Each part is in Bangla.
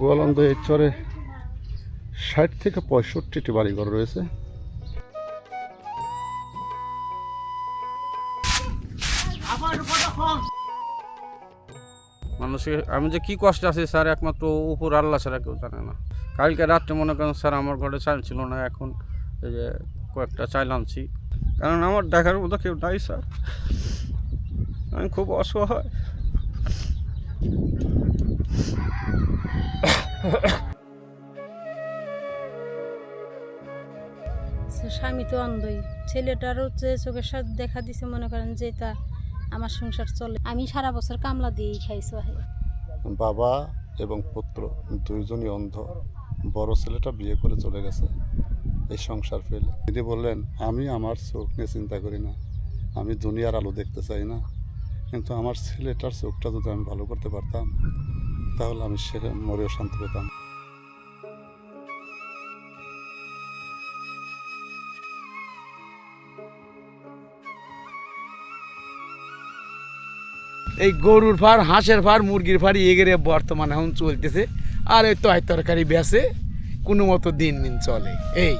গোয়ালন্দ এই চরে ষাট থেকে পঁয়ষট্টিটি বাড়িঘর রয়েছে। মানুষের আমি যে কি কষ্ট আছে স্যার, একমাত্র উপর আল্লাহ ছাড়া কেউ জানে না। কালকে রাত্রে মনে করেন, স্যার, আমার ঘরে চাল ছিল না, এখন এই যে কয়েকটা চাল আনছি। কারণ আমার দেখার মতো কেউ নাই, স্যার। আমি খুব অসহায়। স্বামী তো অন্ধই। ছেলেটারও যে চোখের সাথে দেখা দিছে, মনে করেন যে তা আমার সংসার চলে। আমি সারা বছর কামলা দিয়েই খাইছো বাবা এবং পুত্র দুইজনই অন্ধ। বড় ছেলেটা বিয়ে করে চলে গেছে। এই সংসার ফেলে। তিনি বললেন, আমি আমার চোখ নিয়ে চিন্তা করি না। আমি দুনিয়ার আলো দেখতে চাই না। কিন্তু আমার ছেলেটার চোখটা যদি আমি ভালো করতে পারতাম তাহলে আমি সে মরেও শান্তি পেতাম এই গরুর ফার হাঁসের ফার মুরগির ফার এগেরে বর্তমানে এখন চলতেছে। আর এই তয় তরকারি বেসে কোনো মতো দিন দিন চলে। এই।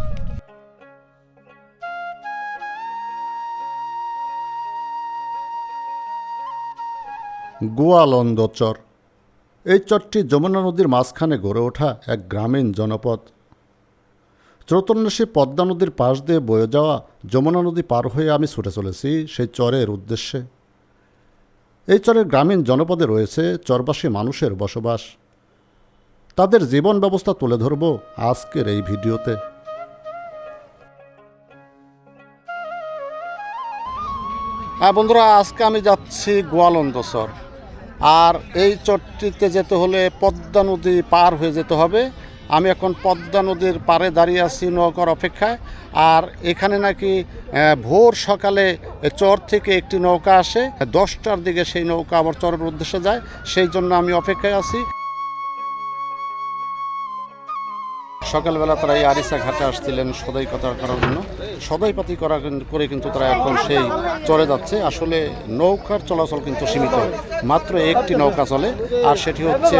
গোয়ালন্দ চর এই চরটি যমুনা নদীর মাঝখানে গড়ে ওঠা এক গ্রামীণ জনপদ। চৈতন্যসী পদ্মা নদীর পাশ দিয়ে বয়ে যাওয়া যমুনা নদী পার হয়ে আমি ছুটে চলেছি সেই চরের উদ্দেশ্যে। এই চরের গ্রামীণ জনপদে রয়েছে চরবাসী মানুষের বসবাস। তাদের জীবন ব্যবস্থা তুলে ধরব আজকের এই ভিডিওতে। হ্যাঁ বন্ধুরা, আজকে আমি যাচ্ছি গোয়ালন্দ চর। আর এই চটটিতে যেতে হলে পদ্মা নদী পার হয়ে যেতে হবে। আমি এখন পদ্মা নদীর পারে দাঁড়িয়ে আছি নৌকার অপেক্ষায়। আর এখানে নাকি ভোর সকালে চর থেকে একটি নৌকা আসে। দশটার দিকে সেই নৌকা আবার চরের উদ্দেশ্যে যায়। সেই জন্য আমি অপেক্ষায় আছি। সকালবেলা তারা এই আরিসা ঘাটে আসছিলেন সদাই কথা করার জন্য সদাইপাতি করা করে কিন্তু তারা এখন সেই চলে যাচ্ছে। আসলে নৌকার চলাচল কিন্তু সীমিত। মাত্র একটি নৌকা চলে আর সেটি হচ্ছে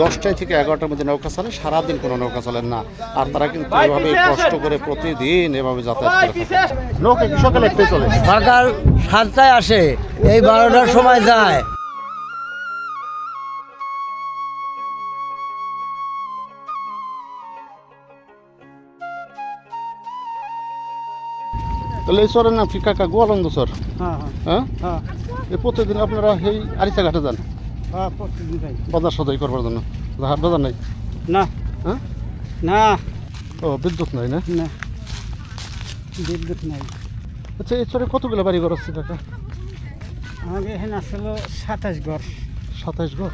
দশটায় থেকে এগারোটার মধ্যে নৌকা চলে। সারাদিন কোনো নৌকা চলেন না। আর তারা কিন্তু এভাবে কষ্ট করে প্রতিদিন এভাবে যাতায়াত করে নৌকা কি সকালে চলে? সকাল সাতটায় আসে। এই বারোটার সময় যায়। তাহলে এই চরের নাম কি কাকা গোয়ালন্দ চর। হ্যাঁ হ্যাঁ। হ্যাঁ? এই প্রতিদিন আপনারা এই আরিসা ঘাটে যান। হ্যাঁ বাজার সদাই করবার জন্য। হাট বাজার নাই? না। হ্যাঁ? না। ও বিদ্যুৎ নাই না? না। বিদ্যুৎ নাই। আচ্ছা এই চরে কতগুলো বাড়ি ঘর আছে কাকা? আমাকে এখানে আসলো সাতাশ ঘর। সাতাইশ ঘর?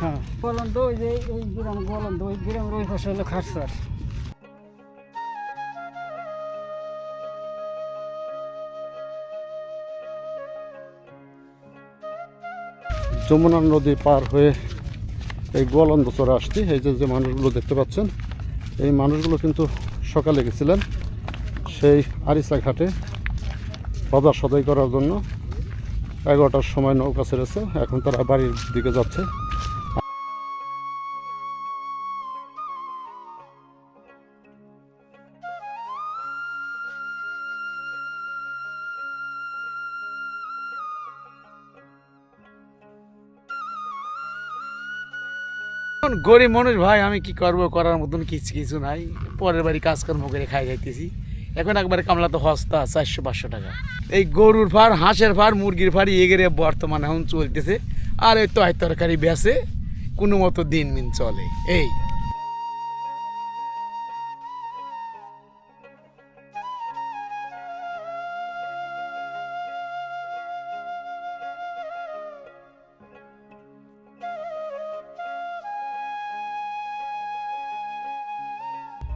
হ্যাঁ। বলন্দ ওই যে এই গ্রাম বলন্দ ওই গ্রামের ওই পাশে হলো যমুনা নদী পার হয়ে এই গোয়ালন্দ চরে আসছি। এই যে যে মানুষগুলো দেখতে পাচ্ছেন, এই মানুষগুলো কিন্তু সকালে গেছিলেন সেই আরিসা ঘাটে বাজার সদাই করার জন্য। এগারোটার সময় নৌকা ছেড়েছে, এখন তারা বাড়ির দিকে যাচ্ছে। গরিব মানুষ, ভাই, আমি কি করব? করার মতন কিছু কিছু নাই। পরের বাড়ি কাজকর্ম করে খাই যাইতেছি। এখন একবারে কামলা তো হস্তা চারশো পাঁচশো টাকা। এই গরুর ফার, হাঁসের ফার, মুরগির ফার এগেরে বর্তমানে এখন চলতেছে। আর এই তয় তরকারি বেসে কোনো মতো দিন দিন চলে। এই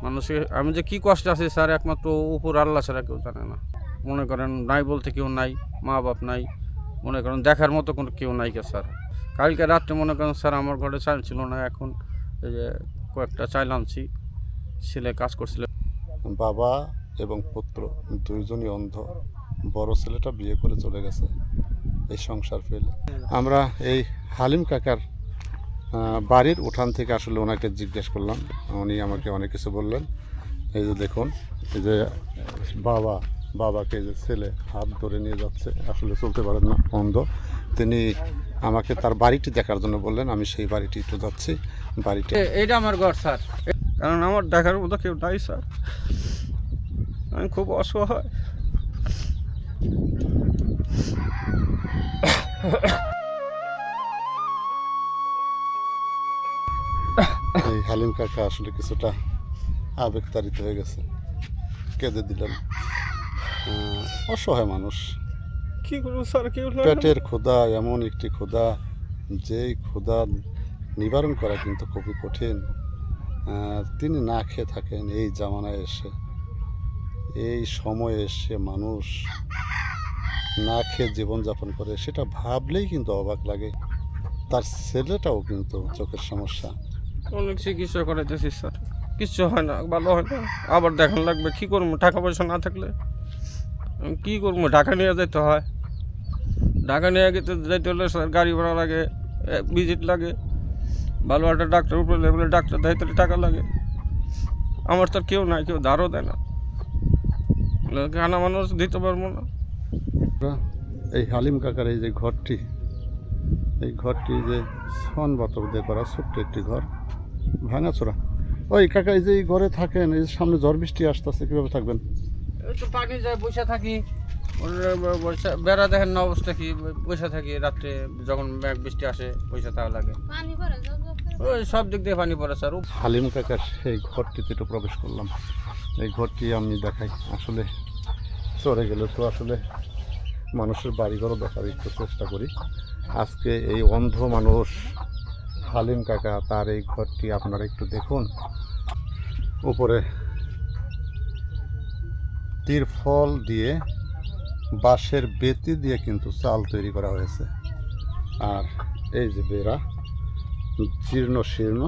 মানুষের, আমি যে কি কষ্ট আছে স্যার, একমাত্র উপর আল্লাহ ছাড়া কেউ জানে না। মনে করেন নাই বলতে কেউ নাই মা বাপ নাই। মনে করেন দেখার মতো কোনো কেউ নাই কে স্যার। কালকে রাত্রে মনে করেন স্যার, আমার ঘরে চাল ছিল না, এখন এই যে কয়েকটা চাইল আনছি, ছেলে কাজ করছিল। বাবা এবং পুত্র, দুইজনই অন্ধ। বড় ছেলেটা বিয়ে করে চলে গেছে, এই সংসার ফেলে। আমরা এই হালিম কাকার বাড়ির উঠান থেকে আসলে ওনাকে জিজ্ঞেস করলাম। উনি আমাকে অনেক কিছু বললেন। এই যে দেখুন এই যে বাবা বাবাকে যে ছেলে হাত ধরে নিয়ে যাচ্ছে আসলে চলতে পারেন না অন্ধ। তিনি আমাকে তার বাড়িটি দেখার জন্য বললেন আমি সেই বাড়িটি একটু যাচ্ছি বাড়িটি এ- এইটা আমার ঘর স্যার। কারণ আমার দেখার মতো কেউ নাই স্যার। আমি খুব অসহায়। এই হালিম কাকা আসলে কিছুটা আবেগ আবেগতাড়িত হয়ে গেছে। কেঁদে দিলেন। অসহায় মানুষ। কি করব স্যার নাই। পেটের ক্ষুধা এমন একটি ক্ষুধা যেই ক্ষুধা নিবারণ করা কিন্তু খুবই কঠিন। তিনি না খেয়ে থাকেন এই জামানায় এসে। এই সময়ে এসে মানুষ না খেয়ে জীবনযাপন করে সেটা ভাবলেই কিন্তু অবাক লাগে। তার ছেলেটাও কিন্তু চোখের সমস্যা। অনেক চিকিৎসা করাইতেছি, স্যার। কিচ্ছু হয় না, ভালো হয় না। আবার দেখান লাগবে, কি করব? টাকা পয়সা না থাকলে? কি করব? ঢাকা নিয়ে যেতে হয়। ঢাকা নিয়ে যেতে যেতে হলে, স্যার, গাড়ি ভাড়া লাগে ভিজিট লাগে। ভালো একটা ডাক্তার উপরে লেভেলের ডাক্তার দেয় টাকা লাগে। আমার তো কেউ নাই, কেউ ধারও দেয় না। খানা মানুষ দিতে পারব না। এই হালিম কাকার এই যে ঘরটি, এই ঘরটি যে সন বাতর দিয়ে করা, ছোট্ট একটি ঘর। ভাঙাচোরা ওই কাকা এই যে ঘরে থাকেন এই যে সামনে ঝড় বৃষ্টি আসতেছে কীভাবে থাকবেন? পানি যায় বসে থাকি। বেড়া দেখেন না অবস্থা কি বসে থাকি রাত্রে যখন মেঘ বৃষ্টি আসে বসে থাকা লাগে। ওই সব দিক দিয়ে পানি পড়ে স্যার। হালিম কাকার সেই ঘরটিতে একটু প্রবেশ করলাম। এই ঘরটি আমি দেখাই। আসলে চলে গেলে তো আসলে মানুষের বাড়িঘরও দেখার একটু চেষ্টা করি। আজকে এই অন্ধ মানুষ হালিম কাকা, তার এই ঘরটি আপনারা একটু দেখুন। উপরে তিরফল দিয়ে, বাঁশের বেতি দিয়ে কিন্তু চাল তৈরি করা হয়েছে। আর এই যে বেড়া, জীর্ণ শীর্ণ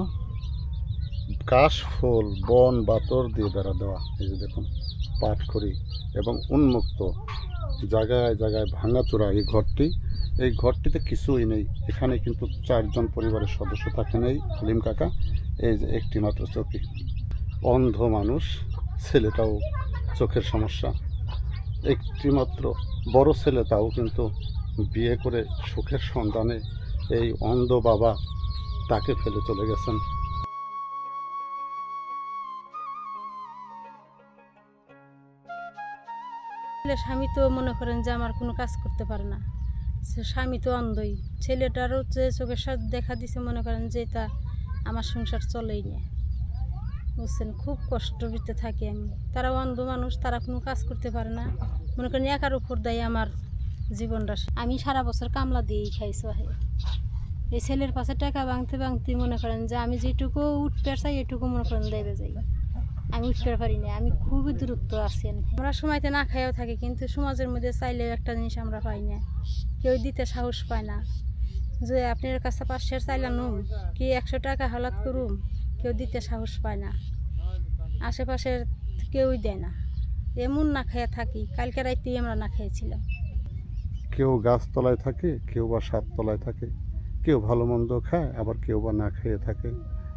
কাশ ফুল, বন, বাতর দিয়ে বেড়া দেওয়া। এই যে দেখুন, পাটখড়ি এবং উন্মুক্ত জায়গায় জায়গায় ভাঙাচোরা এই ঘরটি। এই ঘরটিতে কিছুই নেই। এখানে কিন্তু চারজন পরিবারের সদস্য থাকেন এই হালিম কাকা। এই যে একটি মাত্র চোখে। অন্ধ মানুষ, ছেলেটাও চোখের সমস্যা। একটি মাত্র বড় ছেলে, তাও কিন্তু বিয়ে করে সুখের সন্তানে এই অন্ধ বাবা তাকে ফেলে চলে গেছেন। স্বামী তো মনে করেন যে আমার কোনো কাজ করতে পারে না। স্বামী তো অন্ধই। ছেলেটারও যে চোখের সাথে দেখা দিছে, মনে করেন যে তা আমার সংসার চলেই না। বুঝছেন? খুব কষ্ট ভিতরে থাকি আমি। তারা অন্ধ মানুষ, তারা কোনো কাজ করতে পারে না। মনে করেন একার উপর দেয় আমার জীবনটা। আমি সারা বছর কামলা দিয়েই খাইছো হে এই ছেলের পাশে টাকা ভাঙতে ভাঙতে মনে করেন যে আমি যেটুকু উঠতে চাই এটুকু মনে করেন দেবে যাই। আমি উঠতে পারি না আমি খুবই দূরত্ব আছি আমি। আমরা সময়তে না খাইও থাকি, কিন্তু সমাজের মধ্যে চাইলেও একটা জিনিস আমরা পাই না। কেউ দিতে সাহস পায় না। যে আপনার কাছে পাঁচশোর চাইলা নুম কি একশো টাকা হালাত করুম? কেউ দিতে সাহস পায় না। আশেপাশের কেউই দেয় না। এমন না খেয়ে থাকি, কালকে রাইতেই আমরা না খেয়েছিলাম কেউ গাছতলায় থাকে, কেউ বা সাততলায় থাকে। কেউ ভালো মন্দ খায়, আবার কেউ বা না খেয়ে থাকে।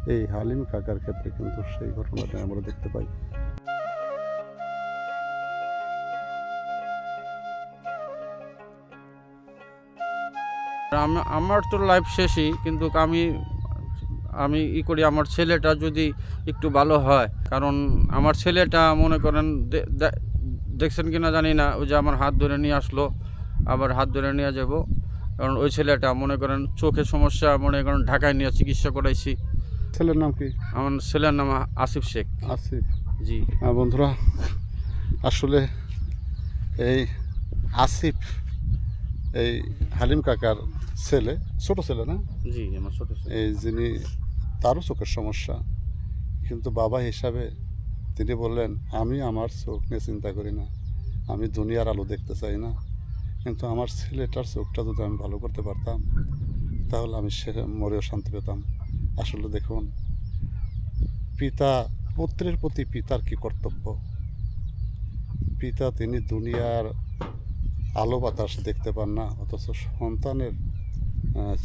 এই হালিম কাকার ক্ষেত্রে কিন্তু সেই ঘটনাটা আমরা দেখতে পাই। আম- আমার তো লাইফ শেষই, কিন্তু আমি আমি ই করি, আমার ছেলেটা যদি একটু ভালো হয়। কারণ আমার ছেলেটা মনে করেন দেখছেন কি না জানি না, ওই যে আমার হাত ধরে নিয়ে আসলো, আবার হাত ধরে নিয়ে যাব। কারণ ওই ছেলেটা মনে করেন চোখের সমস্যা, মনে করেন ঢাকায় নিয়ে চিকিৎসা করাইছি। ছেলের নাম কি? আমার ছেলের নাম আসিফ শেখ। আসিফ। জি। বন্ধুরা আসলে এই আসিফ এই হালিম কাকার ছেলে ছোট ছেলে না? জি আমার ছোট ছেলে। এই যিনি তারও চোখের সমস্যা কিন্তু বাবা হিসাবে তিনি বললেন আমি আমার চোখ নিয়ে চিন্তা করি না আমি দুনিয়ার আলো দেখতে চাই না কিন্তু আমার ছেলেটার চোখটা যদি আমি ভালো করতে পারতাম তাহলে আমি সে মরেও শান্তি পেতাম। আসলে দেখুন পিতা পুত্রের প্রতি পিতার কি কর্তব্য? পিতা তিনি দুনিয়ার আলো বাতাস দেখতে পান না অথচ সন্তানের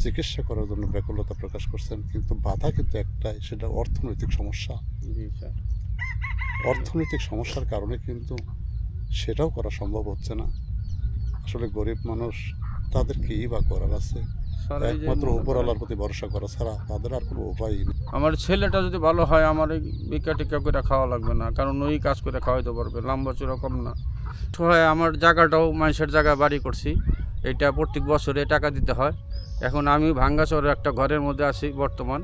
চিকিৎসা করার জন্য ব্যাকুলতা প্রকাশ করছেন কিন্তু বাধা কিন্তু একটাই সেটা অর্থনৈতিক সমস্যা। অর্থনৈতিক সমস্যার কারণে কিন্তু সেটাও করা সম্ভব হচ্ছে না। আসলে গরিব মানুষ তাদের কি বা করার আছে? একমাত্র উপরওয়ালার প্রতি ভরসা করা ছাড়া তাদের আর কোনো উপায় নেই। আমার ছেলেটা যদি ভালো হয় আমার এই বিকা টিকা করে খাওয়া লাগবে না কারণ ওই কাজ করে খাওয়াইতে পারবে লম্বা কম না। হয় আমার জায়গাটাও মানুষের জায়গায় বাড়ি করছি এটা প্রত্যেক বছরে টাকা দিতে হয়। এখন আমি ভাঙ্গাচরের একটা ঘরের মধ্যে আছি বর্তমান।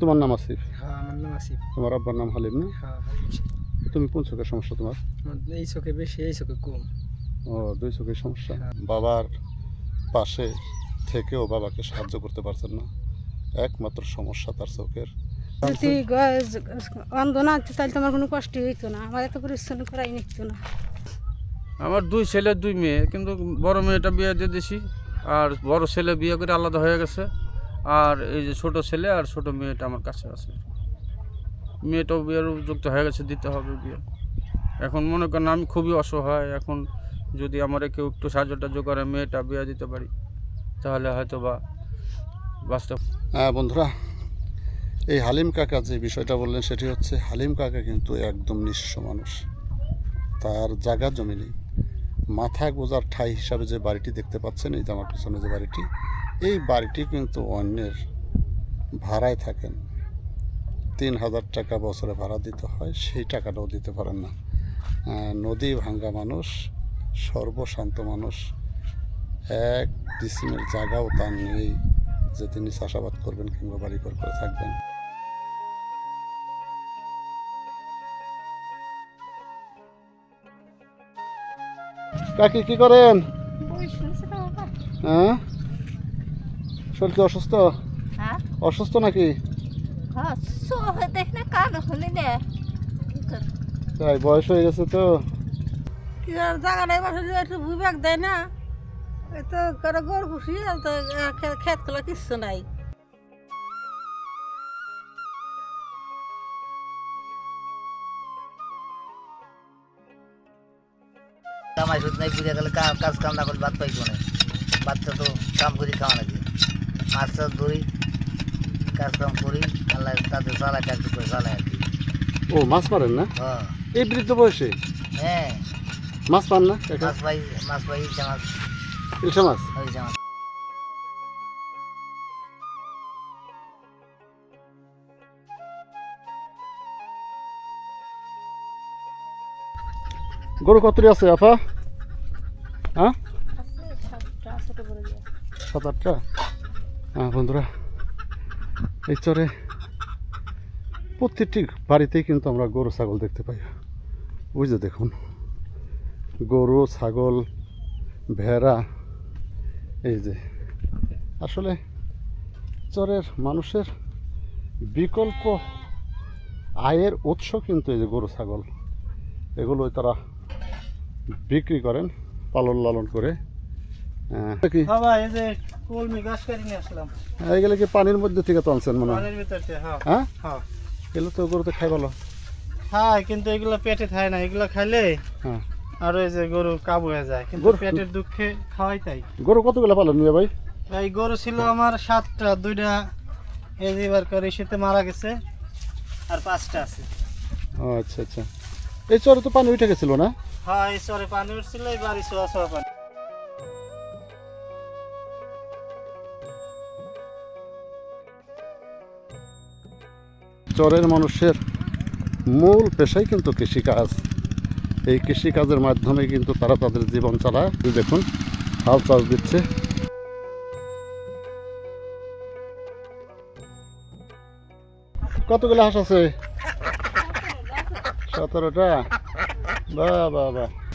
তোমার নাম আসিফ? হ্যাঁ আমার নাম আসিফ। তোমার আব্বার নাম হালিম না? হ্যাঁ তুমি কোন চোখের সমস্যা তোমার? এই চোখে বেশি এই চোখে কম ও দুই চোখের সমস্যা। বাবার পাশে থেকেও বাবাকে সাহায্য করতে পারছেন না। একমাত্র সমস্যা তার চোখের। যদি অন্ধ না হতো তাহলে তোমার কোনো কষ্টই হইতো না। আমার এত পরিশ্রম করাই নিত না। আমার দুই ছেলে দুই মেয়ে কিন্তু বড় মেয়েটা বিয়ে দিয়ে দিছি আর বড় ছেলে বিয়ে করে আলাদা হয়ে গেছে। আর এই যে ছোট ছেলে আর ছোট মেয়েটা আমার কাছে আছে। মেয়েটাও বিয়ের উপযুক্ত হয়ে গেছে, দিতে হবে বিয়ে। এখন মনে করেন আমি খুবই অসহায়। এখন যদি আমার কেউ একটু সাহায্য টাহায্য করে, মেয়েটা বিয়ে দিতে পারি, তাহলে হয়তো বা বাস্তব হ্যাঁ বন্ধুরা, এই হালিম কাকা যে বিষয়টা বললেন, সেটি হচ্ছে হালিম কাকা কিন্তু একদম নিঃস্ব মানুষ। তার জায়গা জমি নেই। মাথা গোজার ঠাই হিসাবে যে বাড়িটি দেখতে পাচ্ছেন, এই যে আমার পিছনে যে বাড়িটি এই বাড়িটি কিন্তু অন্যের ভাড়ায় থাকেন। তিন হাজার টাকা বছরে ভাড়া দিতে হয় সেই টাকাটাও দিতে পারেন না। নদী ভাঙ্গা মানুষ সর্বশান্ত মানুষ এক ডিসিমের জায়গাও তার নেই যে তিনি চাষাবাদ করবেন কিংবা বাড়ি ঘর করে থাকবেন। কাকি কি করেন? হ্যাঁ? শরীর কি অসুস্থ? হ্যাঁ? অসুস্থ নাকি? হ্যাঁ তাই বয়স হয়ে গেছে তো। জায়গা নাই মাসে একটু বিবেক দেয় না এ তো করে গরু খুশি তো খেত খোলা কিচ্ছু নাই। কামাই সুদ নাই বুঝে গেলে কাজ কাম না করলে ভাত পাইব না। বাচ্চা তো কাম করি খাওয়া নাকি মাছ ধরি কাজকাম করি আল্লাহ তাদের চালায় একটু করে চালায় আর কি। ও মাছ মারেন না? হ্যাঁ। এই বৃদ্ধ বয়সে? হ্যাঁ। মাছ পান না? মাছ পাই মাছ পাই ইচ্ছা মাছ। ইলশা মাছ? হয়েছে মাছ। গরু কতটি আছে আফা? হ্যাঁ? সাত আটটা? হ্যাঁ বন্ধুরা, এই চরে প্রত্যেকটি বাড়িতেই কিন্তু আমরা গরু, ছাগল দেখতে পাই। যে দেখুন, গরু, ছাগল, ভেড়া, এই যে। আসলে চরের মানুষের বিকল্প আয়ের উৎস কিন্তু এই যে গরু, ছাগল। এগুলোই তারা বিক্রি করেন পালন লালন করে। এগুলো কি পানির মধ্যে থেকে তো আনছেন মনে পানির ভিতর দিয়ে, হ্যাঁ। হ্যাঁ? হ্যাঁ। তো খাই ভালো। হ্যাঁ কিন্তু এগুলো পেটে খায় না। এগুলো খাইলে আর ওই যে গরু কাবু হয়ে যায়। কিন্তু পেটের দুঃখে খাওয়াই তাই। গরু কতগুলো পালন ভাই? এই গরু ছিল আমার সাতটা দুইটা। এই এবার করে শীতে মারা গেছে আর পাঁচটা আছে। ও আচ্ছা আচ্ছা। এই চরে তো পানি উঠে গেছিল না? হ্যাঁ এই চরে পানি উঠছিল এই বাড়ি পানি। চরের মানুষের মূল পেশাই কিন্তু কৃষিকাজ। এই কৃষিকাজের মাধ্যমে কিন্তু তারা তাদের জীবন চালায়। দেখুন, হাল চাষ দিচ্ছে। কতগুলো হাঁস আছে? সতেরোটা? বা বা বা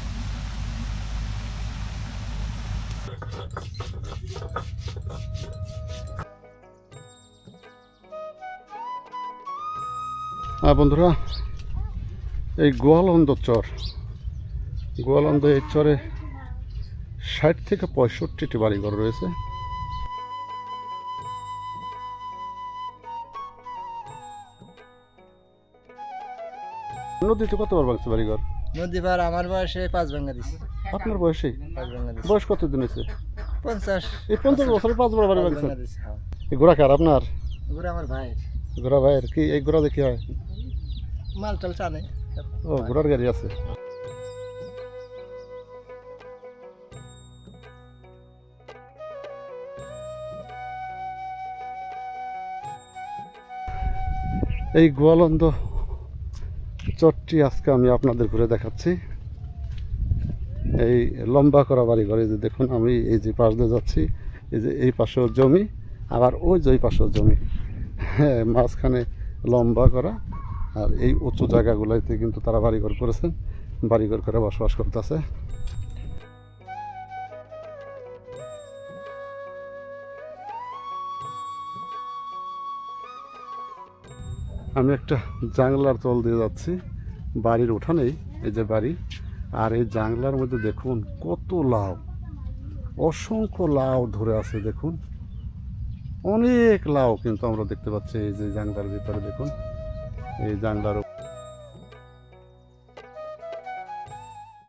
বন্ধুরা এই গোয়ালন্দ চর গোয়ালন্দ এই চরে ষাট থেকে পঁয়ষট্টিটি বাড়িঘর রয়েছে। নদীতে কতবার ভাঙছে বাড়িঘর? নদী পার আমার বয়সে পাঁচ ভাঙা দিছে। আপনার বয়সে? বয়স কতদিন হয়েছে? পঞ্চাশ। এই পঞ্চাশ বছরে পাঁচবার বাড়ি ভাঙছে হ্যাঁ। এই ঘোড়া কার আপনার? ঘোড়া আমার ভাইয়ের। ঘোড়া ভাইয়ের কি এই ঘোড়া দেখি হয়? মাল ও, ঘোড়ার গাড়ি আছে। এই গোয়ালন্দ চটটি আজকে আমি আপনাদের ঘুরে দেখাচ্ছি। এই লম্বা করা বাড়ি ঘরে যে দেখুন, আমি এই যে পাশ দিয়ে যাচ্ছি, এই যে এই পাশেও জমি, আবার ওই যে ওই পাশেও জমি। হ্যাঁ মাঝখানে লম্বা করা আর এই উঁচু জায়গাগুলোতে কিন্তু তারা বাড়িঘর করেছেন। বাড়িঘর করে বসবাস করতেছে। আমি একটা জাংলার তল দিয়ে যাচ্ছি। বাড়ির উঠানেই এই যে বাড়ি। আর এই জাংলার মধ্যে দেখুন কত লাউ। অসংখ্য লাউ ধরে আছে দেখুন। অনেক লাউ কিন্তু আমরা দেখতে পাচ্ছি এই যে জাংলার ভিতরে দেখুন। えー、ジ